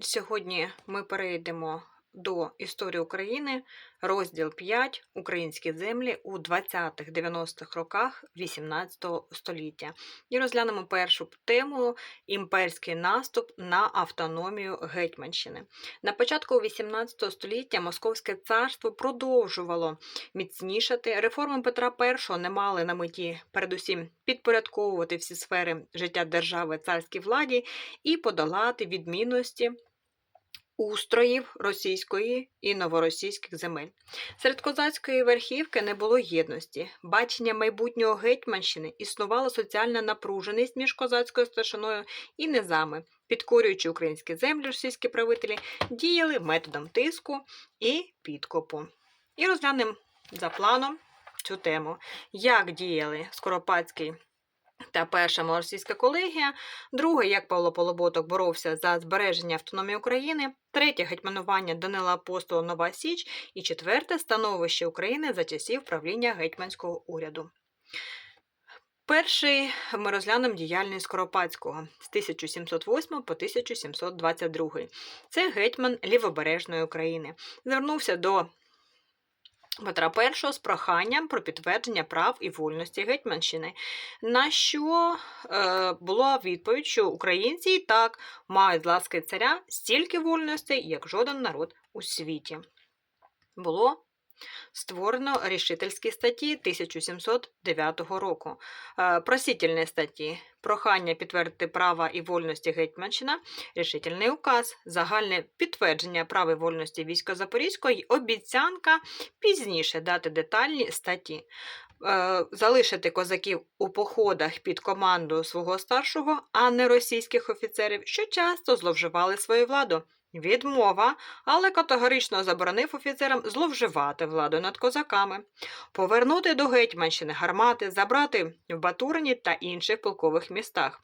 Сьогодні ми перейдемо до історії України, розділ 5 Українські землі у 20-90-х роках 18 століття. І розглянемо першу тему імперський наступ на автономію Гетьманщини. На початку 18 століття Московське царство продовжувало міцнішати. Реформи Петра І не мали на меті передусім підпорядковувати всі сфери життя держави царській владі і подолати відмінності устроїв російської і новоросійських земель. Серед козацької верхівки не було єдності. Бачення майбутнього Гетьманщини існувала соціальна напруженість між козацькою старшиною і низами. Підкорюючи українські землі, російські правителі діяли методом тиску і підкопу. І розглянемо за планом цю тему, як діяли Скоропадський та перша малоросійська колегія, друге, як Павло Полоботок боровся за збереження автономії України, третє гетьманування Данила Апостола Нова Січ і четверте становище України за часів правління гетьманського уряду. Перший ми розглянемо діяльність Скоропадського з 1708 по 1722. Це гетьман Лівобережної України. Звернувся до Петра І з проханням про підтвердження прав і вольності Гетьманщини, на що е, була відповідь, що українці і так мають ласки царя стільки вольностей, як жоден народ у світі. Було створено рішительські статті 1709 року, е, просительні статті, прохання підтвердити права і вольності Гетьманщина, рішительний указ, загальне підтвердження прав і вольності війська Запорізького і обіцянка. Пізніше дати детальні статті. Е, Залишити козаків у походах під команду свого старшого, а не російських офіцерів, що часто зловживали свою владу. Відмова, але категорично заборонив офіцерам зловживати владу над козаками, повернути до Гетьманщини гармати, забрати в Батурині та інших полкових містах.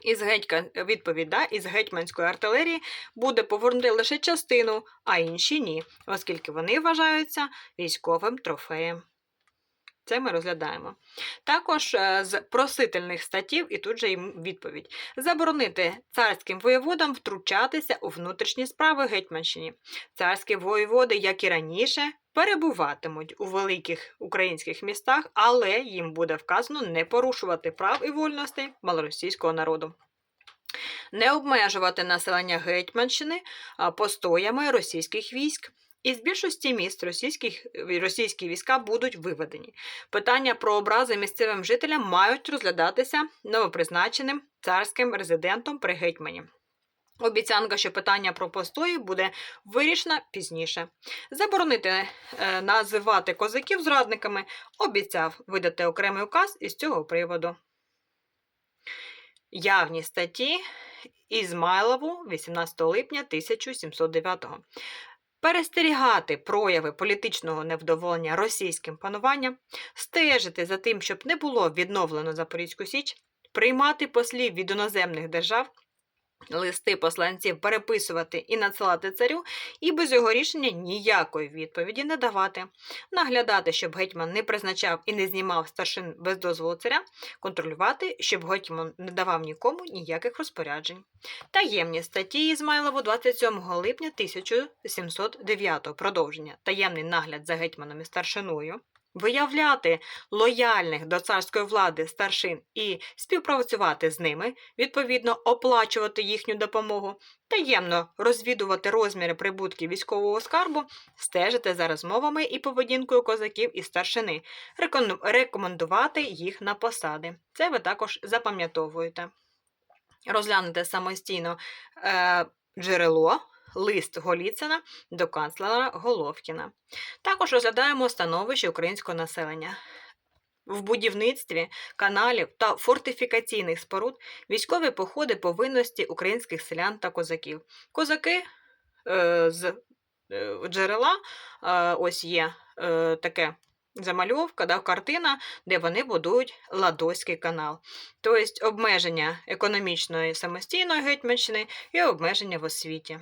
Із гетька відповіда, із гетьманської артилерії буде повернути лише частину, а інші ні, оскільки вони вважаються військовим трофеєм. Це ми розглядаємо. Також е, з просительних статтів, і тут же їм відповідь: заборонити царським воєводам втручатися у внутрішні справи Гетьманщині. Царські воєводи, як і раніше, перебуватимуть у великих українських містах, але їм буде вказано не порушувати прав і вольностей малоросійського народу. Не обмежувати населення Гетьманщини постоями російських військ. Із більшості міст російських, російські війська будуть виведені. Питання про образи місцевим жителям мають розглядатися новопризначеним царським резидентом при гетьмані. Обіцянка, що питання про постої буде вирішена пізніше. Заборонити е, називати козаків зрадниками обіцяв видати окремий указ із цього приводу. Явні статті Ізмайлову 18 липня 1709 перестерігати прояви політичного невдоволення російським пануванням, стежити за тим, щоб не було відновлено Запорізьку Січ, приймати послів від іноземних держав. Листи посланців переписувати і надсилати царю, і без його рішення ніякої відповіді не давати, наглядати, щоб гетьман не призначав і не знімав старшин без дозволу царя, контролювати, щоб гетьман не давав нікому ніяких розпоряджень. Таємні статті Ізмайлову 27 липня 1709 продовження таємний нагляд за гетьманом і старшиною. Виявляти лояльних до царської влади старшин і співпрацювати з ними, відповідно оплачувати їхню допомогу, таємно розвідувати розміри прибутків військового скарбу, стежити за розмовами і поведінкою козаків і старшини, рекомендувати їх на посади. Це ви також запам'ятовуєте. Розглянути самостійно е, джерело лист Голіцина до канцлера Головкіна. Також розглядаємо становище українського населення. В будівництві каналів та фортифікаційних споруд військові походи повинності українських селян та козаків. Козаки е, з е, джерела е, ось є е, таке замальовка, да, картина, де вони будують Ладоський канал. Тобто обмеження економічної самостійної Гетьманщини і обмеження в освіті.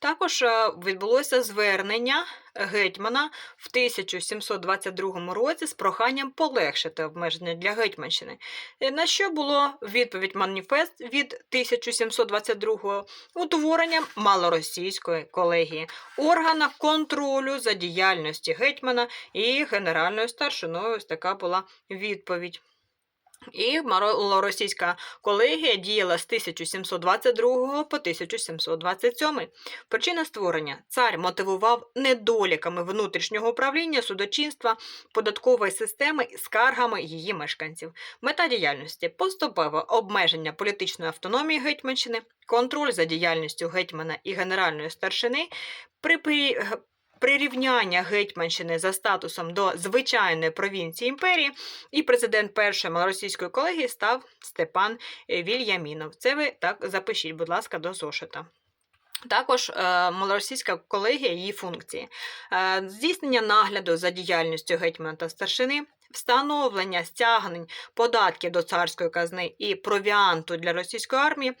Також е, відбулося звернення гетьмана в 1722 році з проханням полегшити обмеження для Гетьманщини, Е, на що було відповідь маніфест від 1722 утворенням малоросійської колегії, органа контролю за діяльністю гетьмана і генеральною старшиною. Ось така була відповідь. І малоросійська колегія діяла з 1722 по 1727. Причина створення цар мотивував недоліками внутрішнього управління судочинства, податкової системи скаргами її мешканців. Мета діяльності поступове обмеження політичної автономії Гетьманщини, контроль за діяльністю гетьмана і генеральної старшини, при прирівняння Гетьманщини за статусом до звичайної провінції імперії, і президент першої малоросійської колегії став Степан Вільямінов. Це ви так запишіть, будь ласка, до зошита. Також е, малоросійська колегія її функції, е, здійснення нагляду за діяльністю гетьмана та старшини, встановлення стягнень податків до царської казни і провіанту для російської армії,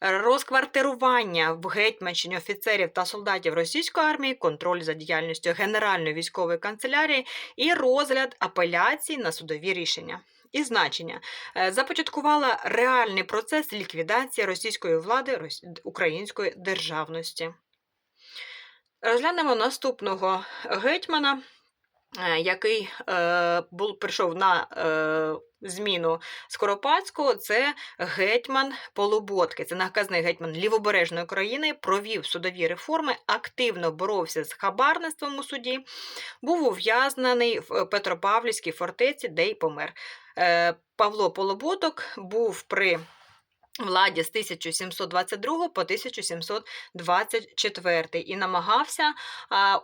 розквартирування в Гетьманщині офіцерів та солдатів російської армії, контроль за діяльністю Генеральної військової канцелярії і розгляд апеляцій на судові рішення. І значення Е, започаткувала реальний процес ліквідації російської влади української державності. Розглянемо наступного гетьмана, е, який е, був, прийшов на е, зміну Скоропадського, це гетьман Полуботки. Це наказний гетьман Лівобережної країни, провів судові реформи, активно боровся з хабарництвом у суді, був ув'язнений в Петропавлівській фортеці, де й помер. Е, Павло Полуботок був при владі з 1722 по 1724 і намагався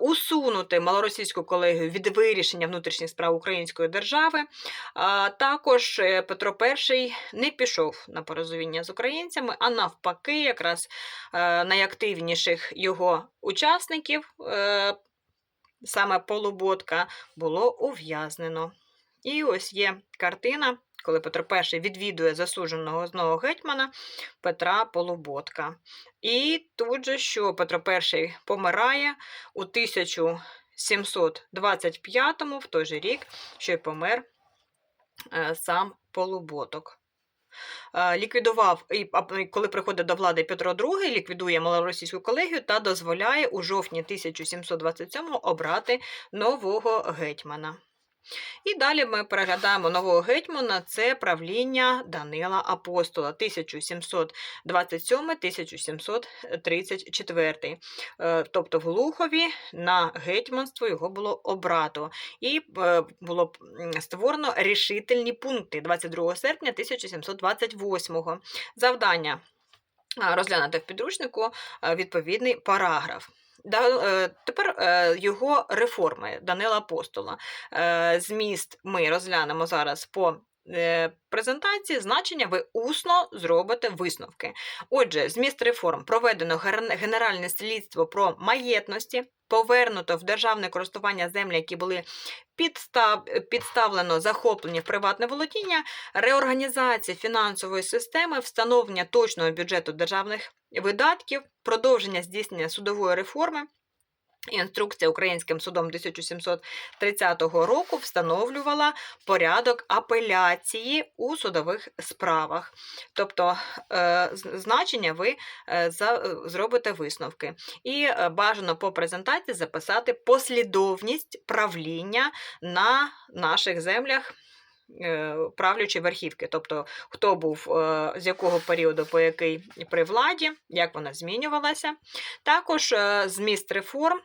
усунути малоросійську колегію від вирішення внутрішніх справ української держави. Також е, Петро І не пішов на порозуміння з українцями, а навпаки, якраз е, найактивніших його учасників, саме Полуботка, було ув'язнено. І ось є картина, коли Петро І відвідує засудженого знову гетьмана Петра Полуботка. І тут же, що Петро І помирає у 1725-му, в той же рік, що й помер е, сам Полуботок. Е, Ліквідував, і коли приходить до влади Петро II, ліквідує малоросійську колегію та дозволяє у жовтні 1727 обрати нового гетьмана. І далі ми переглядаємо нового гетьмана, це правління Данила Апостола 1727-1734. Е, Тобто в Глухові на гетьманство його було обрато. І е, було створено рішительні пункти 22 серпня 1728. Завдання розглянути в підручнику е, відповідний параграф. Е, тепер е, його реформи Данила Апостола. Е, Зміст ми розглянемо зараз по презентації. Значення ви усно зробите висновки. Отже, зміст реформ проведено Генеральне слідство про маєтності, повернуто в державне користування землі, які були підстав, підставлено захоплені в приватне володіння, реорганізація фінансової системи, встановлення точного бюджету державних видатків, продовження здійснення судової реформи. Інструкція українським судом 1730 року встановлювала порядок апеляції у судових справах. Тобто е, значення ви е, зробите висновки. І е, бажано по презентації записати послідовність правління на наших землях. Правлячі верхівки, тобто хто був з якого періоду по який при владі, як вона змінювалася. Також зміст реформ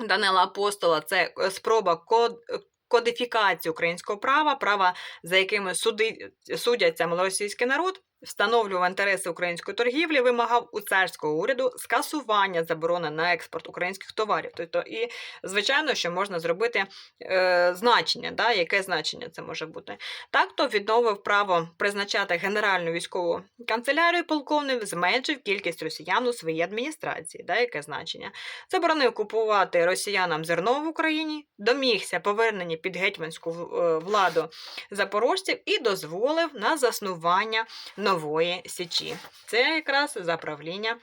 Данила Апостола це е, спроба код. Кодифікації українського права, права, за якими суди, судяться малоросійський народ, встановлював інтереси української торгівлі, вимагав у царського уряду скасування заборони на експорт українських товарів. Тобто, і звичайно, що можна зробити е, значення, да, яке значення це може бути. Так, то відновив право призначати Генеральну військову канцелярію полковник, зменшив кількість росіян у своїй адміністрації, да, яке значення. Заборонив купувати росіянам зерно в Україні, домігся повернення під гетьманську е, владу запорожців і дозволив на заснування нової січі. Це якраз за правління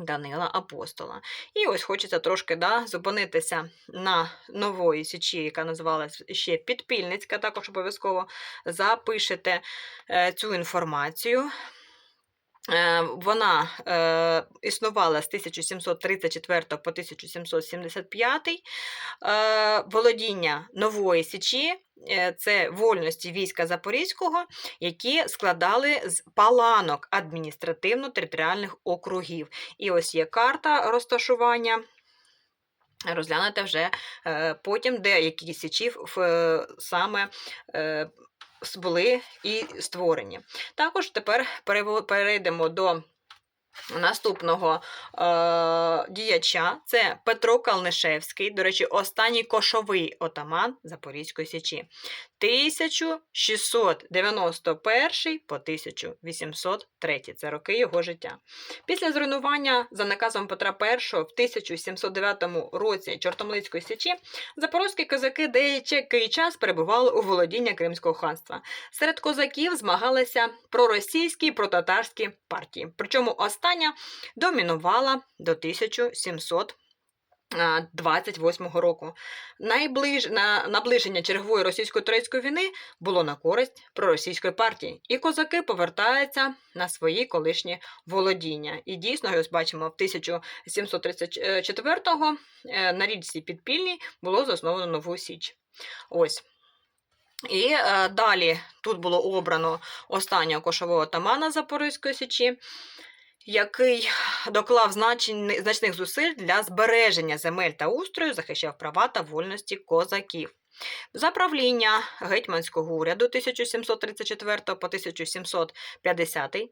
Данила Апостола. І ось хочеться трошки да, зупинитися на нової січі, яка називалась ще Підпільницька. Також обов'язково запишете е, цю інформацію. Е, Вона е, існувала з 1734 по 1775. Е, володіння Нової Січі е, це вольності війська Запорізького, які складали з паланок адміністративно-територіальних округів. І ось є карта розташування. Розглянете вже е, потім, де які січі в- саме е, були і створені. Також тепер перейдемо до наступного е, діяча. Це Петро Калнишевський, до речі, останній кошовий отаман Запорізької січі. 1691 по 1803. Це роки його життя. Після зруйнування за наказом Петра І в 1709 році Чортомлицької січі запорозькі козаки деякий час перебували у володіння Кримського ханства. Серед козаків змагалися проросійські і протатарські партії. Причому остання домінувала до 1700 а, 28 року. Найближ... На... Наближення чергової російсько-турецької війни було на користь проросійської партії, і козаки повертаються на свої колишні володіння. І дійсно, ось бачимо, в 1734-го е, на річці Підпільній було засновано нову Січ. Ось. І е, далі тут було обрано останнього кошового отамана Запорізької Січі, який доклав значних зусиль для збереження земель та устрою, захищав права та вольності козаків. За правління гетьманського уряду 1734 по 1750 е,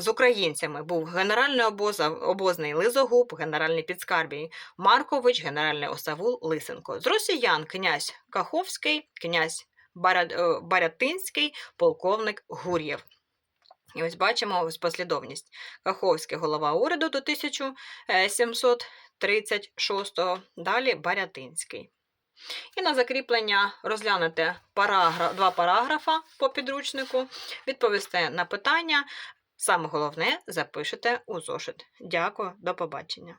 з українцями був генеральний обоза, обозний Лизогуб, генеральний підскарбій Маркович, генеральний осавул Лисенко. З росіян князь Каховський, князь е, Барятинський, полковник Гур'єв. І ось бачимо ось послідовність. Каховський голова уряду до 1736, далі Барятинський. І на закріплення розглянете параграф, два параграфа по підручнику, відповісте на питання. Саме головне запишете у зошит. Дякую, до побачення.